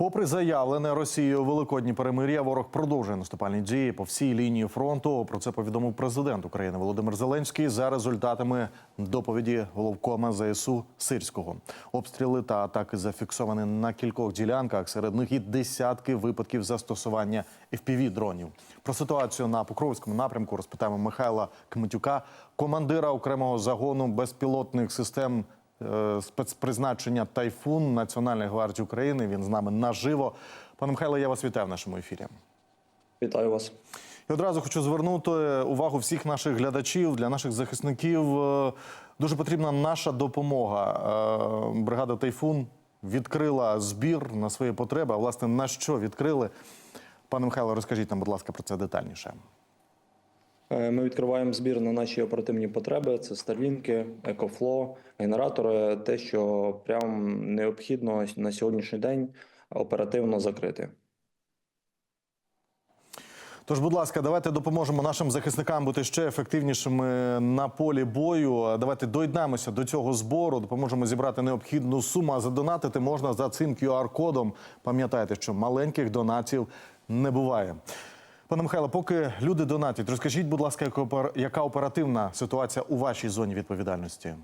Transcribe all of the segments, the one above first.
Попри заявлене Росією великодні перемир'я, ворог продовжує наступальні дії по всій лінії фронту. Про це повідомив президент України Володимир Зеленський за результатами доповіді головкома ЗСУ Сирського. Обстріли та атаки зафіксовані на кількох ділянках. Серед них і десятки випадків застосування fpv дронів. Про ситуацію на Покровському напрямку розпитаємо Михайла Кмитюка, командира окремого загону безпілотних систем спецпризначення Тайфун Національної гвардії України. Він з нами наживо. Пане Михайло, я вас вітаю в нашому ефірі. Вітаю вас. І одразу хочу звернути увагу всіх наших глядачів для наших захисників. Е, Дуже потрібна наша допомога. Е, Бригада Тайфун відкрила збір на свої потреби. А власне на що відкрили? Пане Михайло, розкажіть нам, будь ласка, про це детальніше. Е, Ми відкриваємо збір на наші оперативні потреби: це старлінки, екофло, генератори, те, що прям необхідно на сьогоднішній день оперативно закрити. Тож, будь ласка, давайте допоможемо нашим захисникам бути ще ефективнішими на полі бою. Давайте доєднаємося до цього збору, допоможемо зібрати необхідну суму. А задонатити можна за цим QR-кодом. Пам'ятайте, що маленьких донатів не буває. Пане Михайло, поки люди донатять, розкажіть, будь ласка, яка оперативна ситуація у вашій зоні відповідальності?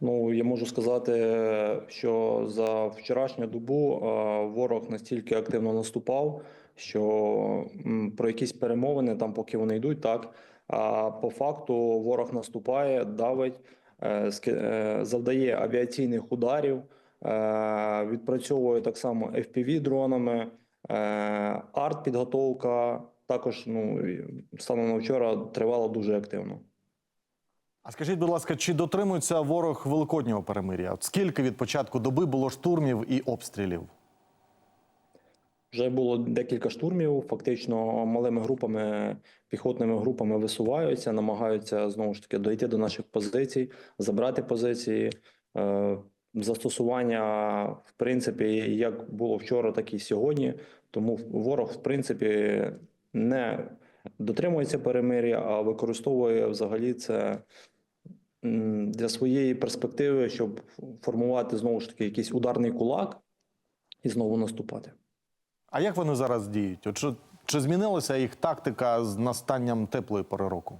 Ну, я можу сказати, що за вчорашню добу е, ворог настільки активно наступав, що про якісь перемовини там, поки вони йдуть, так. А по факту ворог наступає, давить, е, е, завдає авіаційних ударів, відпрацьовує так само fpv дронами, арт-підготовка. Також ну, станом на вчора тривала дуже активно. А скажіть, будь ласка, чи дотримується ворог великоднього перемир'я? Скільки від початку доби було штурмів і обстрілів? Вже було декілька штурмів. Фактично, малими групами, піхотними групами висуваються, намагаються знову ж таки дойти до наших позицій, забрати позиції. Е, Застосування, в принципі, як було вчора, так і сьогодні. Тому ворог, в принципі, не дотримується перемир'я, а використовує взагалі це для своєї перспективи, щоб формувати знову ж таки якийсь ударний кулак і знову наступати. А як вони зараз діють? От чи, чи змінилася їх тактика з настанням теплої пори року?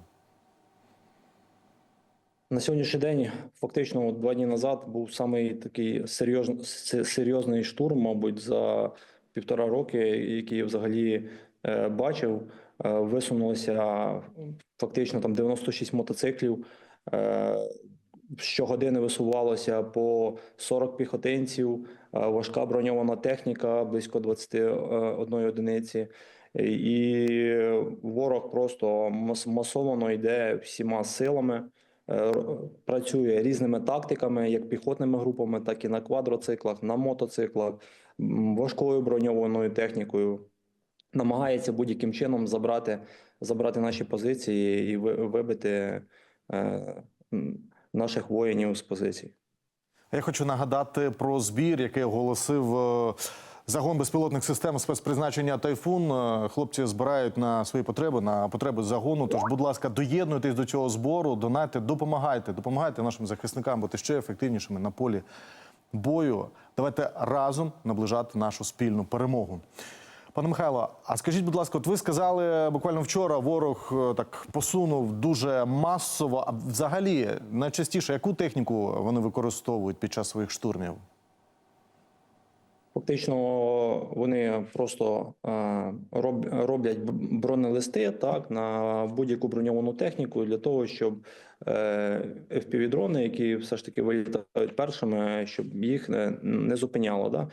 На сьогоднішній день, фактично, два дні назад був самий такий серйозний, серйозний штурм, мабуть, за півтора роки, який я взагалі е, бачив. Е, висунулося фактично там 96 мотоциклів. Е, щогодини висувалося по 40 піхотинців, важка броньована техніка близько 21 одиниці. І ворог просто мас- масово йде всіма силами працює різними тактиками, як піхотними групами, так і на квадроциклах, на мотоциклах, важкою броньованою технікою. Намагається будь-яким чином забрати, забрати наші позиції і вибити е, наших воїнів з позицій. Я хочу нагадати про збір, який оголосив е, загон безпілотних систем спецпризначення Тайфун. Е, Хлопці збирають на свої потреби, на потреби загону. Тож, будь ласка, доєднуйтесь до цього збору, донайте, допомагайте, допомагайте нашим захисникам бути ще ефективнішими на полі бою. Давайте разом наближати нашу спільну перемогу. Пане Михайло, а скажіть, будь ласка, от ви сказали буквально вчора, ворог е, так посунув дуже масово. А взагалі найчастіше яку техніку вони використовують під час своїх штурмів? Фактично вони просто е, роблять бронелисти так на будь-яку броньовану техніку для того, щоб е, FPV-дрони, які все ж таки вилітають першими, щоб їх не, зупиняло. Да?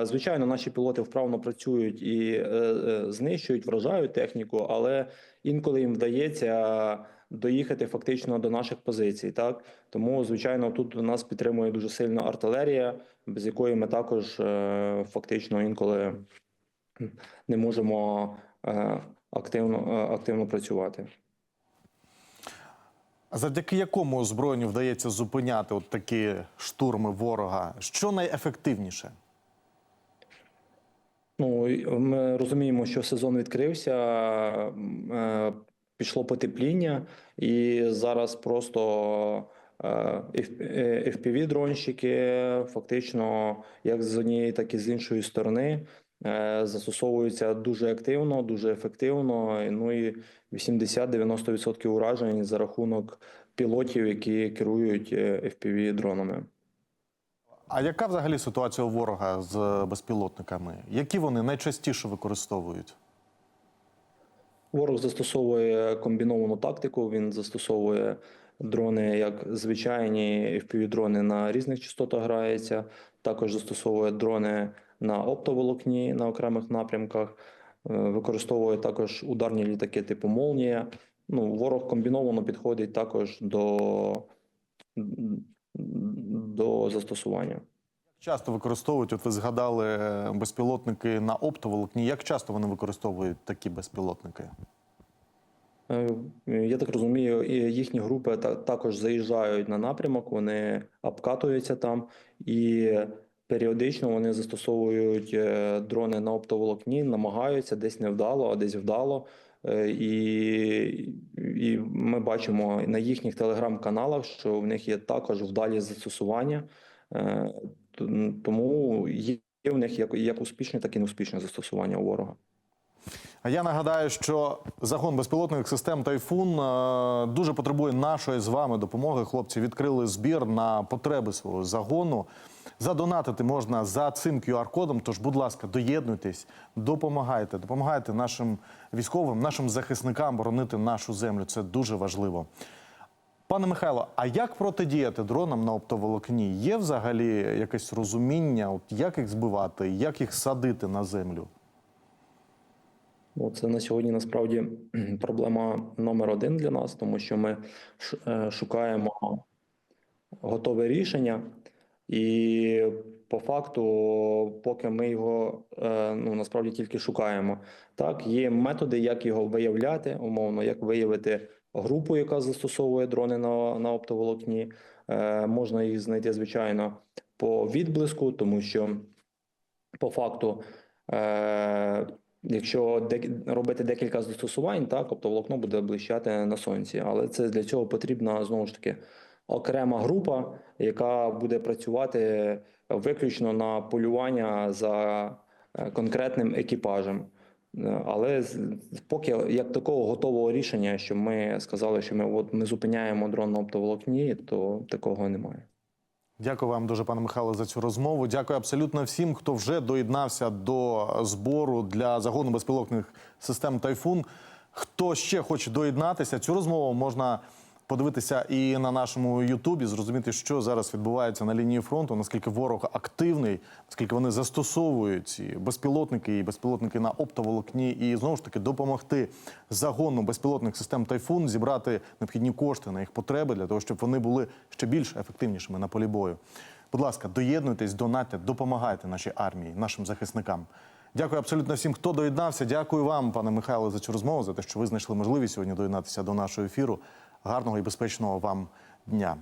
Е, Звичайно, наші пілоти вправно працюють і знищують, вражають техніку, але інколи їм вдається доїхати фактично до наших позицій. Так тому, звичайно, тут нас підтримує дуже сильно артилерія, без якої ми також е, фактично інколи не можемо е, активно, е, активно працювати. Завдяки якому озброєнню вдається зупиняти от такі штурми ворога? Що найефективніше? Ну ми розуміємо, що сезон відкрився, пішло потепління, і зараз просто FPV-дронщики, фактично, як з однієї, так і з іншої сторони, е, застосовуються дуже активно, дуже ефективно. Ну і 80-90% уражень за рахунок пілотів, які керують е, FPV-дронами. А яка взагалі ситуація у ворога з безпілотниками? Які вони найчастіше використовують? Ворог застосовує комбіновану тактику. Він застосовує дрони як звичайні FPV-дрони на різних частотах грається. Також застосовує дрони на оптоволокні на окремих напрямках. Е, Використовує також ударні літаки типу Молнія. Ну, ворог комбіновано підходить також до, до застосування. Часто використовують, от ви згадали е, безпілотники на оптоволокні. Як часто вони використовують такі безпілотники? Е, Я так розумію, їхні групи та- також заїжджають на напрямок, вони обкатуються там, і періодично вони застосовують е, дрони на оптоволокні, намагаються десь невдало, а десь вдало. Е, І, і ми бачимо на їхніх телеграм-каналах, що в них є також вдалі застосування, тому є в них як, як успішне, так і неуспішне застосування у ворога. А я нагадаю, що загон безпілотних систем Тайфун е, дуже потребує нашої з вами допомоги. Хлопці відкрили збір на потреби свого загону. Задонатити можна за цим QR-кодом. Тож, будь ласка, доєднуйтесь, допомагайте, допомагайте нашим військовим, нашим захисникам боронити нашу землю. Це дуже важливо. Пане Михайло, а як протидіяти дронам на оптоволокні? Є взагалі якесь розуміння, от як їх збивати, як їх садити на землю? Ну, це на сьогодні насправді проблема номер один для нас, тому що ми е, шукаємо готове рішення, і по факту, поки ми його е, ну насправді тільки шукаємо. Так, є методи, як його виявляти, умовно, як виявити групу, яка застосовує дрони на, на оптоволокні. Е, Можна їх знайти, звичайно, по відблиску, тому що по факту. Якщо робити декілька застосувань, так, тобто волокно буде блищати на сонці, але це для цього потрібна знову ж таки окрема група, яка буде працювати виключно на полювання за е, конкретним екіпажем. Е, Але поки як такого готового рішення, що ми сказали, що ми от ми зупиняємо дрон на оптоволокні, то такого немає. Дякую вам дуже, пане Михайло, за цю розмову. Дякую абсолютно всім, хто вже доєднався до збору для загону безпілотних систем Тайфун. Хто ще хоче доєднатися, цю розмову можна подивитися і на нашому Ютубі, зрозуміти, що зараз відбувається на лінії фронту, наскільки ворог активний, наскільки вони застосовують ці безпілотники і безпілотники на оптоволокні, і знову ж таки допомогти загону безпілотних систем Тайфун зібрати необхідні кошти на їх потреби для того, щоб вони були ще більш ефективнішими на полі бою. Будь ласка, доєднуйтесь, донатьте, допомагайте нашій армії, нашим захисникам. Дякую абсолютно всім, хто доєднався. Дякую вам, пане Михайло, за цю розмову, за те, що ви знайшли можливість сьогодні доєднатися до нашого ефіру. Гарного і безпечного вам дня.